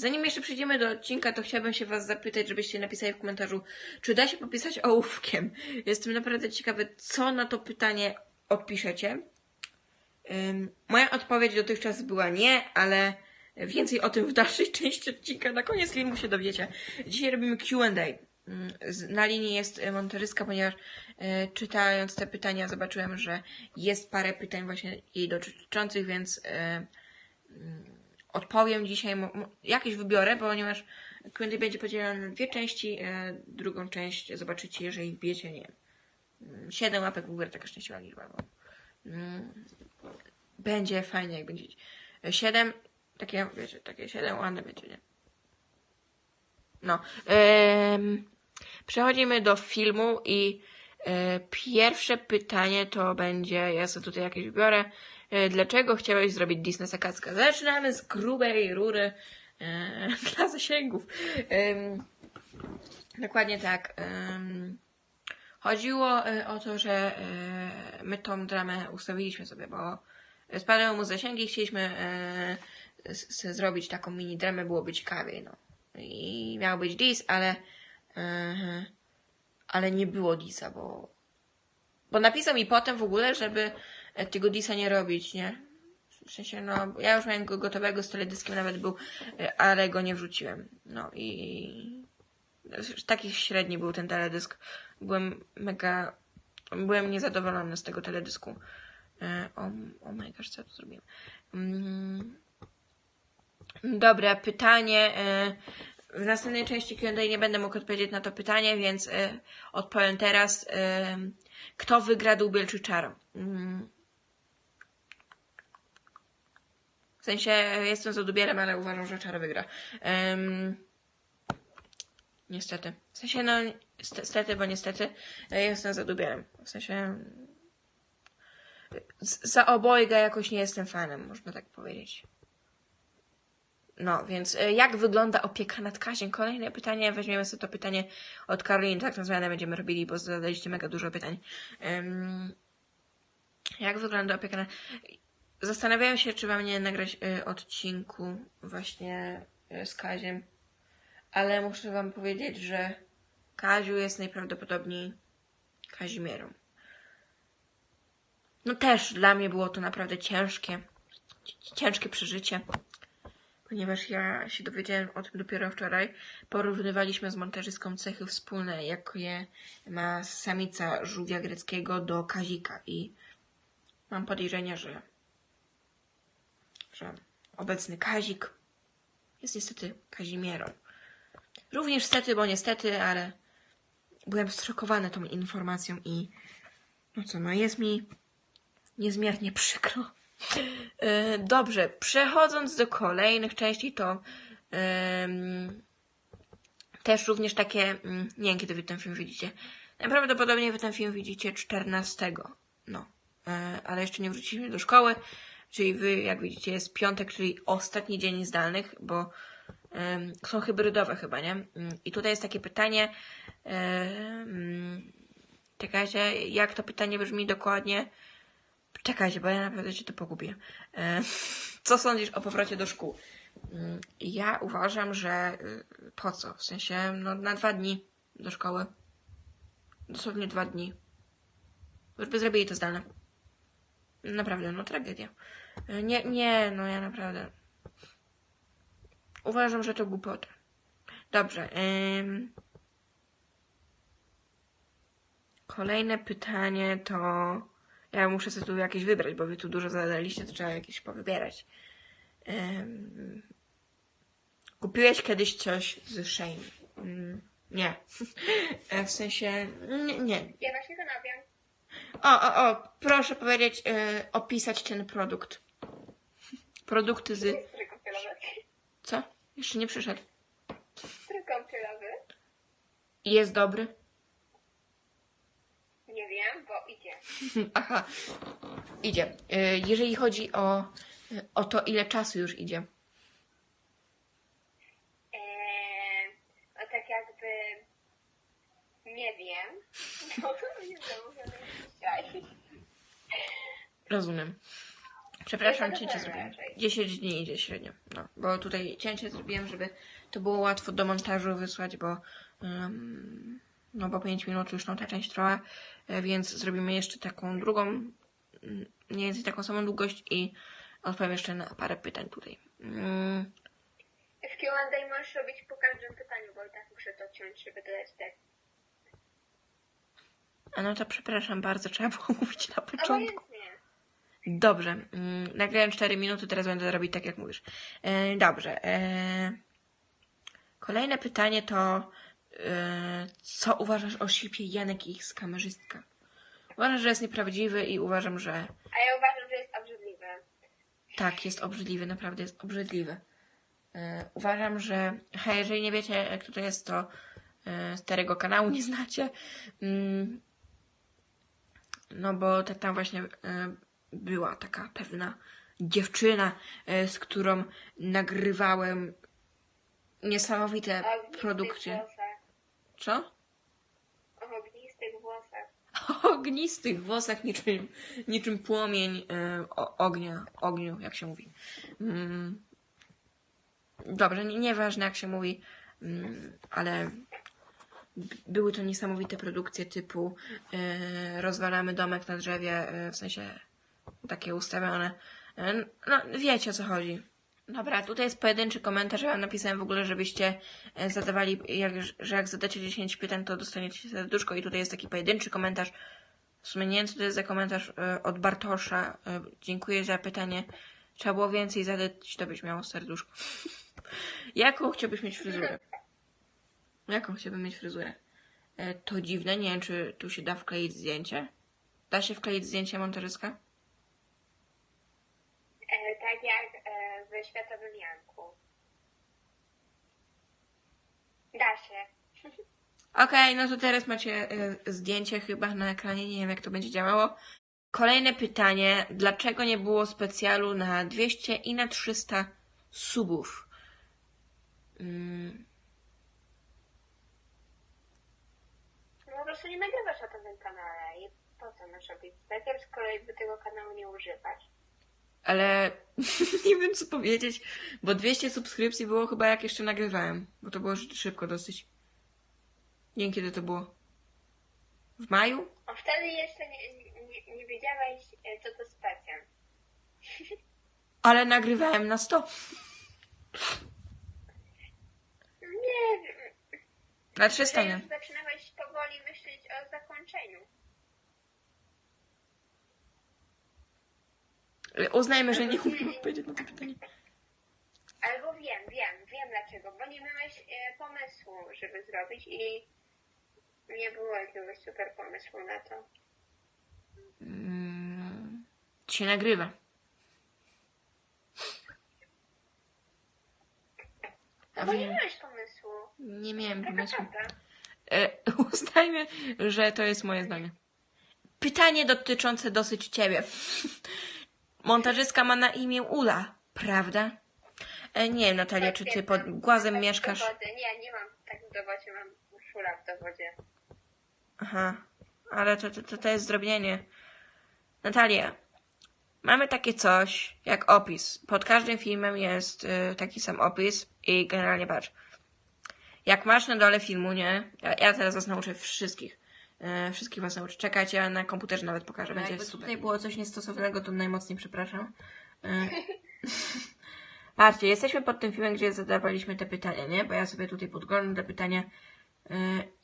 Zanim jeszcze przejdziemy do odcinka, to chciałabym się Was zapytać, żebyście napisali w komentarzu, czy da się popisać ołówkiem. Jestem naprawdę ciekawy, co na to pytanie odpiszecie. Moja odpowiedź dotychczas była nie, ale więcej o tym w dalszej części odcinka. Na koniec filmu się dowiecie. Dzisiaj robimy Q&A. Na linii jest y, monteryska, ponieważ y, czytając te pytania zobaczyłem, że jest parę pytań właśnie jej dotyczących, więc y, odpowiem dzisiaj. Jakieś wybiorę, ponieważ Q&A będzie podzielone na dwie części. e, Drugą część zobaczycie, jeżeli wiecie, nie wiem, mm, siedem łapek w górę, taka szczęśliwa liczba. Bo, mm, będzie fajnie, jak będzie e, siedem, takie, wiecie, takie siedem ładne będzie, nie? No. em, przechodzimy do filmu i e, pierwsze pytanie to będzie, ja sobie tutaj jakieś wybiorę. E, dlaczego chciałeś zrobić Disney Sakacka? Zaczynamy z grubej rury e, dla zasięgów. Em, dokładnie tak. em, chodziło e, o to, że e, my tą dramę ustawiliśmy sobie, bo spadały mu zasięgi i chcieliśmy e, zrobić taką mini dramę, byłoby ciekawiej, no. I miał być dis, ale e, ale nie było disa, bo bo napisał mi potem w ogóle, żeby e, tego disa nie robić, nie? W sensie, no, ja już miałem go gotowego z teledyskiem, nawet był, e, ale go nie wrzuciłem. No i taki średni był ten teledysk. Byłem mega, byłem niezadowolony z tego teledysku. E, O, oh my gosh, co tu zrobiłem? Mm. Dobra, pytanie. e, W następnej części Q&A nie będę mógł odpowiedzieć na to pytanie, więc odpowiem teraz. Kto wygra Dubiel czy Czaro? Mm. W sensie e, jestem za Dubielem, ale uważam, że Czaro wygra. Em, Niestety. W sensie, no, st- stety, bo niestety e, jestem za Dubielem. W sensie, za obojga jakoś nie jestem fanem, można tak powiedzieć. No, więc e, jak wygląda opieka nad Kaziem? Kolejne pytanie, weźmiemy sobie to pytanie od Karoliny, tak nazwane będziemy robili, bo zadaliście mega dużo pytań. Em, jak wygląda opieka nad... Zastanawiałem się, czy mam nie nagrać e, odcinku właśnie e, z Kaziem, ale muszę wam powiedzieć, że Kaziu jest najprawdopodobniej Kazimierą. No też dla mnie było to naprawdę ciężkie, ci- ciężkie przeżycie, ponieważ ja się dowiedziałem o tym dopiero wczoraj. Porównywaliśmy z montażystką cechy wspólne, jakie ma samica żółwia greckiego do Kazika i mam podejrzenia, że, że obecny Kazik jest niestety Kazimierą. Również stety, bo niestety, ale byłem zszokowany tą informacją i no co, no jest mi niezmiernie przykro. E, Dobrze, przechodząc do kolejnych części, to też również takie, mm, nie wiem kiedy wy ten film widzicie, najprawdopodobniej wy ten film widzicie 14, no, E, ale jeszcze nie wróciliśmy do szkoły, czyli wy, jak widzicie, jest piątek, czyli ostatni dzień zdalnych, bo są hybrydowe chyba, nie? Mm, I tutaj jest takie pytanie, czekajcie, jak to pytanie brzmi dokładnie? Czekajcie, bo ja naprawdę się to pogubię. Co sądzisz o powrocie do szkół? Mm, Ja uważam, że y, po co? W sensie, no na dwa dni do szkoły. Dosłownie dwa dni. Już by zrobili to zdalne. Naprawdę, no tragedia. E, Nie, nie, no ja naprawdę. Uważam, że to głupota. Dobrze. ym. Kolejne pytanie to. Ja muszę sobie tu jakieś wybrać, bo wy tu dużo zadaliście, to trzeba jakieś powybierać. Ym. Kupiłeś kiedyś coś z Shane? Ym, Nie. E, W sensie. Nie, nie. Ja właśnie zamawiam. O, o, o, proszę powiedzieć, e, opisać ten produkt. Produkty z. Kąpielowy. Co? Jeszcze nie przyszedł. Strój kąpielowy. Jest dobry? Nie wiem, bo idzie. Aha, idzie. E, Jeżeli chodzi o, o to, ile czasu już idzie. Eee, no tak jakby... Nie wiem. Bo nie dzisiaj. Rozumiem. Przepraszam, cięcie zrobiłem. raczej. 10 dni idzie średnio. No, bo tutaj cięcie zrobiłem, żeby to było łatwo do montażu wysłać, bo ym, no bo 5 minut już no ta część trwa, e, więc zrobimy jeszcze taką drugą, mniej więcej taką samą długość i odpowiem jeszcze na parę pytań tutaj. Mm, W Q&A możesz robić po każdym pytaniu, bo i tak muszę to ciąć, żeby dodać tekst. a no to przepraszam bardzo, trzeba było mówić na początku. Dobrze, mm, nagrałem 4 minuty, teraz będę robić tak jak mówisz. E, dobrze. E, kolejne pytanie to e, co uważasz o shipie Janek i ich z kamerzystka? Uważam, że jest nieprawdziwy i uważam, że A ja uważam, że jest obrzydliwy. tak, jest obrzydliwy, naprawdę jest obrzydliwy. Uważam, że hej, jeżeli nie wiecie, kto to jest, to starego kanału nie znacie. Mm, no bo ta, tam właśnie była taka pewna dziewczyna, e, z którą nagrywałem niesamowite produkcje. włosach. Co? O ognistych włosach. O ognistych włosach, niczym, niczym płomień e, o, ognia, ogniu, jak się mówi. Mm. Dobrze, nie, nieważne jak się mówi, mm, ale były to niesamowite produkcje typu e, rozwalamy domek na drzewie, w sensie takie ustawione. E, no, wiecie o co chodzi. Dobra, tutaj jest pojedynczy komentarz. Ja napisałem w ogóle, żebyście e, zadawali, jak, że jak zadacie 10 pytań, to dostaniecie serduszko. I tutaj jest taki pojedynczy komentarz. W sumie nie wiem, co to jest za komentarz e, od Bartosza. Dziękuję za pytanie. Trzeba było więcej zadać, to byś miało serduszko. Jaką chciałbyś mieć fryzurę? Jaką chciałbym mieć fryzurę? To dziwne, nie wiem, czy tu się da wkleić zdjęcie. Da się wkleić zdjęcie montażyska? E, tak jak e, w Światowym Janku. Da się. Okej, no to teraz macie y, zdjęcie chyba na ekranie, nie wiem jak to będzie działało. Kolejne pytanie, dlaczego nie było specjalu na 200 i na 300 subów? Mm, No po prostu nie nagrywasz na tym kanale i po co masz robić specjal, skoro jakby tego kanału nie używasz. Ale nie wiem co powiedzieć, bo 200 subskrypcji było chyba jak jeszcze nagrywałem, bo to było szy- szybko dosyć. Nie wiem kiedy to było. W maju? A wtedy jeszcze nie, nie, nie wiedziałeś, e, co to specjal. Ale nagrywałem na 100. Nie wiem. Na 300 Że nie. zaczynałeś powoli myśleć o zakończeniu. Uznajmy, że nie umiem odpowiedzieć na to pytanie. Albo wiem, wiem, wiem dlaczego, bo nie miałeś e, pomysłu, żeby zrobić i nie było jakiegoś super pomysłu na to. Mm, się nagrywa. No bo nie miałeś pomysłu. Nie miałem Taka pomysłu. prawda. E, uznajmy, że to jest moje zdanie. Pytanie dotyczące dosyć ciebie. Montażyska ma na imię Ula, prawda? E, nie wiem, Natalia, czy ty pod głazem Tak mieszkasz? Dowodzie. Nie, nie mam tak w dowodzie, mam szula w dowodzie. Aha, ale to, to, to, to jest zdrobnienie. Natalia, mamy takie coś jak opis. Pod każdym filmem jest y, taki sam opis i generalnie patrz. Jak masz na dole filmu, nie? Ja, ja teraz was nauczę wszystkich. E, wszystkich was nauczę. Czekajcie, ja na komputerze nawet pokażę. Będzie jakby super. Tutaj było coś niestosownego, to najmocniej przepraszam. E, Patrzcie, jesteśmy pod tym filmem, gdzie zadawaliśmy te pytania, nie? Bo ja sobie tutaj podglądam te pytania. Yy,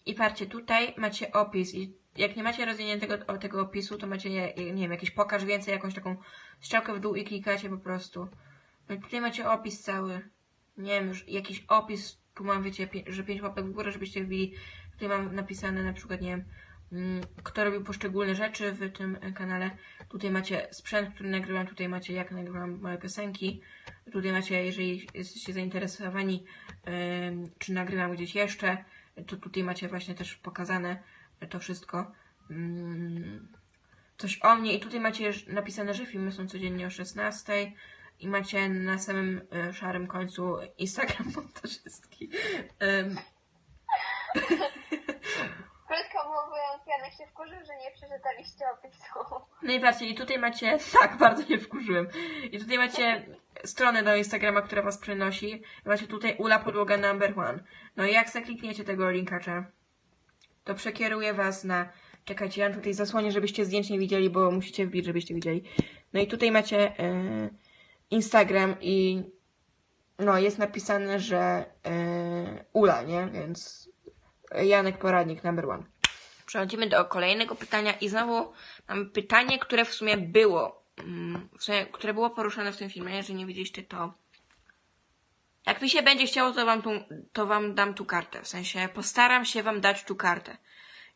I patrzcie, tutaj macie opis i jak nie macie rozwiniętego o- tego opisu, to macie, nie, nie wiem, jakiś pokaż więcej, jakąś taką strzałkę w dół i klikacie po prostu. No i tutaj macie opis cały. Nie wiem, już jakiś opis, tu mam, wiecie, że pięć łapek w górę, żebyście wbili. Tutaj mam napisane na przykład, nie wiem, kto robił poszczególne rzeczy w tym kanale. Tutaj macie sprzęt, który nagrywam, tutaj macie jak nagrywam moje piosenki. Tutaj macie, jeżeli jesteście zainteresowani, czy nagrywam gdzieś jeszcze, to tutaj macie właśnie też pokazane to wszystko. Mm, Coś o mnie i tutaj macie napisane, że filmy są codziennie o 16 i macie na samym e, szarym końcu Instagram montażystki. Janek się wkurzył, że nie przeczytaliście opisu. No i patrzcie, i tutaj macie, tak, bardzo się wkurzyłem. I tutaj macie stronę do Instagrama, która was przenosi. Macie tutaj Ula podłoga number one. No i jak zaklikniecie tego linkacza, to przekieruje was na... Czekajcie, ja tutaj zasłonię, żebyście zdjęć nie widzieli, bo musicie wbić, żebyście widzieli. No i tutaj macie e, Instagram i no jest napisane, że e, Ula, nie? Więc Janek Poradnik number one. Przechodzimy do kolejnego pytania i znowu mam pytanie, które w sumie było, mm, w sumie, które było poruszone w tym filmie. Jeżeli nie widzieliście, to jak mi się będzie chciało, to wam, tu, to wam dam tu kartę. W sensie postaram się wam dać tu kartę.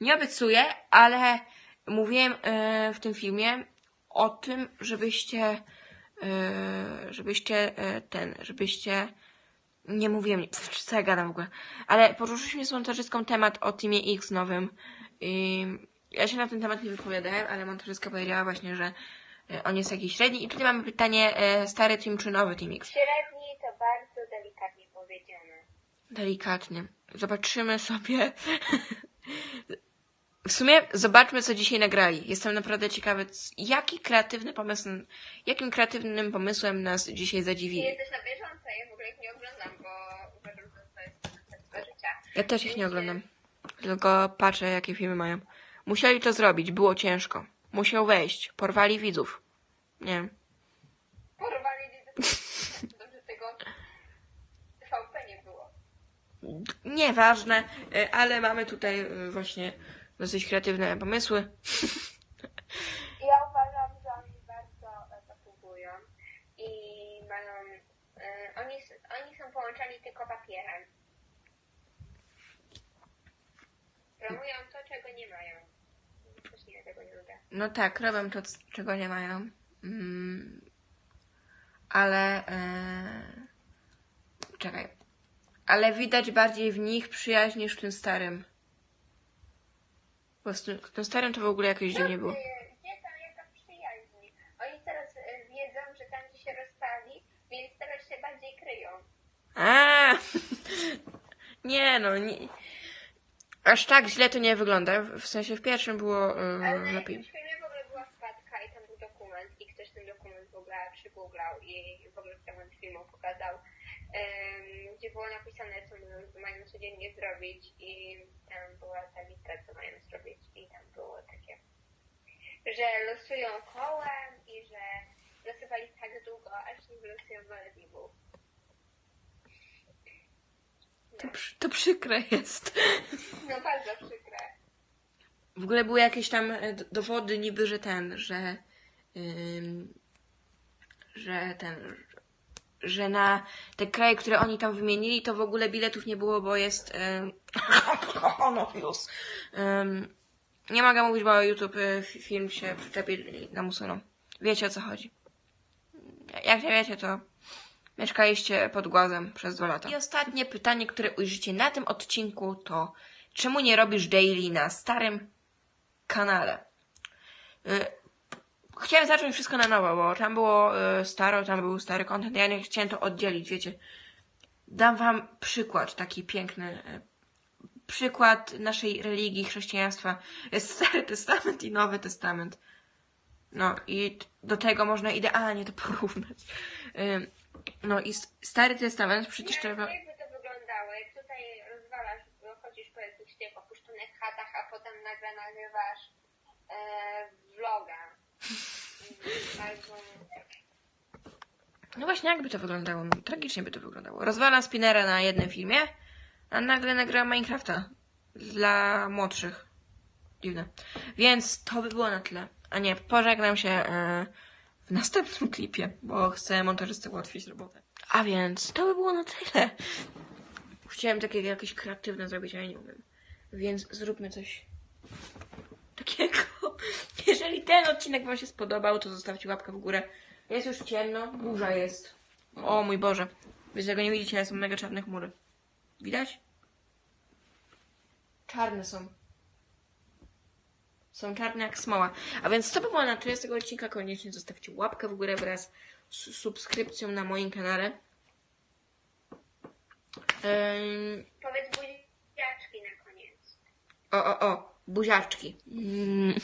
Nie obiecuję, ale mówiłem e, w tym filmie o tym, żebyście, e, żebyście e, ten, żebyście nie mówiłem, co ja gadam w ogóle. Ale poruszyliśmy z montażystką temat o Teamie X nowym. I ja się na ten temat nie wypowiadałem, ale montażystka powiedziała właśnie, że e, on jest jakiś średni. I tutaj mamy pytanie, stary Team czy nowy Team X? Średni to bardzo delikatnie powiedziane. Delikatnie. Zobaczymy sobie. W sumie zobaczmy, co dzisiaj nagrali. Jestem naprawdę ciekawy, jaki kreatywny pomysł, jakim kreatywnym pomysłem nas dzisiaj Ty zadziwili. jesteś na bieżąco, ja w ogóle ich nie oglądam, bo uważam, że to jest życia. Ja też ich nie oglądam. Tylko patrzę, jakie filmy mają. Musieli to zrobić, było ciężko. Musiał wejść, porwali widzów. Nie wiem. Porwali widzów, dobrze tego TVP nie było. Nieważne, y, ale mamy tutaj y, właśnie dosyć kreatywne pomysły. Ja uważam, że oni bardzo e, zasługują i mają, e, oni, oni są połączeni tylko papierem. Promują to, czego nie mają. Coś nie tego nie lubię. No tak, robią to, czego nie mają. Mm, ale. E... Czekaj. Ale widać bardziej w nich przyjaźń niż w tym starym. Bo z tym, z tym starym to w ogóle jakoś dziwnie było. Ty, Gdzie tam jaka przyjaźń? Oni teraz e, wiedzą, że tam gdzie się rozstali, więc teraz się bardziej kryją. A! Nie no, nie. Aż tak źle to nie wygląda. W w sensie w pierwszym było e, lepiej. jakimś filmie w ogóle była wpadka i tam był dokument i ktoś ten dokument w ogóle przygooglał i w ogóle fragment filmu pokazał, em, gdzie było napisane, co mają- mają codziennie zrobić i tam była ta lista, co mają zrobić i tam było takie, że losują kołem i że losowali tak długo, aż nie wylosują Malediwów. To, przy- to przykre jest. No bardzo przykre. W ogóle były jakieś tam e, dowody niby, że ten, że ym, że ten, że na te kraje, które oni tam wymienili, to w ogóle biletów nie było, bo jest ym, koronawirus. Ym, nie mogę mówić, bo YouTube fi- film się przyczepi nam usunął. Wiecie o co chodzi. Jak nie wiecie, to mieszkaliście pod głazem przez dwa lata. I ostatnie pytanie, które ujrzycie na tym odcinku to czemu nie robisz daily na starym kanale? Y, Chciałem zacząć wszystko na nowo, bo tam było y, staro, tam był stary content. Ja nie chciałem to oddzielić, wiecie. Dam wam przykład taki piękny. y, Przykład naszej religii, chrześcijaństwa. Jest Stary Testament i Nowy Testament. No i do tego można idealnie to porównać. No i Stary Testament przecież Jak trzeba... jakby to wyglądało, jak tutaj rozwalasz, chodzisz po jakichś tych opuszczonych chatach, a potem nagle nagrywasz e, vloga. No właśnie, jakby to wyglądało? No, tragicznie by to wyglądało. Rozwalam spinera na jednym filmie, a nagle nagrałam Minecrafta dla młodszych. Dziwne. Więc to by było na tyle. A nie, pożegnam się e, w następnym klipie, bo chcę montażysty ułatwić robotę. A więc to by było na tyle. Chciałem takie jakieś kreatywne zrobić, ale nie umiem. Więc zróbmy coś takiego. Jeżeli ten odcinek Wam się spodobał, to zostawcie łapkę w górę. Jest już ciemno, burza jest. O mój Boże. Wy tego nie widzicie, ale są mega czarne chmury. Widać? Czarne są. Są czarne jak smoła. A więc to by było na tyle z tego odcinka. Koniecznie zostawcie łapkę w górę wraz z subskrypcją na moim kanale. Ym, Powiedz buziaczki na koniec. o, o, o. Buziaczki. Mm,